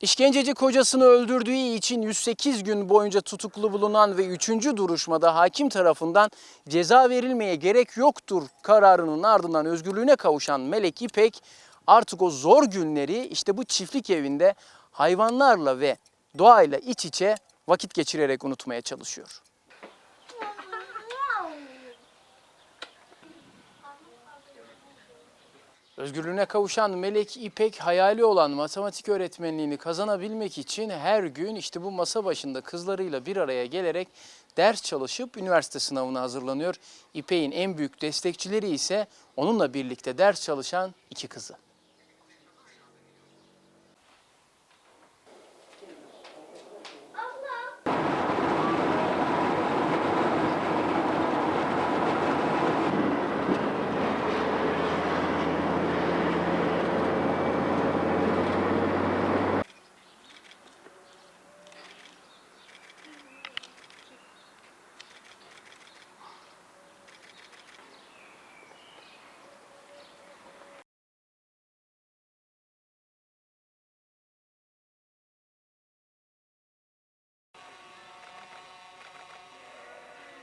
İşkenceci kocasını öldürdüğü için 108 gün boyunca tutuklu bulunan ve 3. duruşmada hakim tarafından ceza verilmeye gerek yoktur kararının ardından özgürlüğüne kavuşan Melek İpek artık o zor günleri işte bu çiftlik evinde hayvanlarla ve doğayla iç içe vakit geçirerek unutmaya çalışıyor. Özgürlüğüne kavuşan Melek İpek hayali olan matematik öğretmenliğini kazanabilmek için her gün işte bu masa başında kızlarıyla bir araya gelerek ders çalışıp üniversite sınavına hazırlanıyor. İpek'in en büyük destekçileri ise onunla birlikte ders çalışan iki kızı.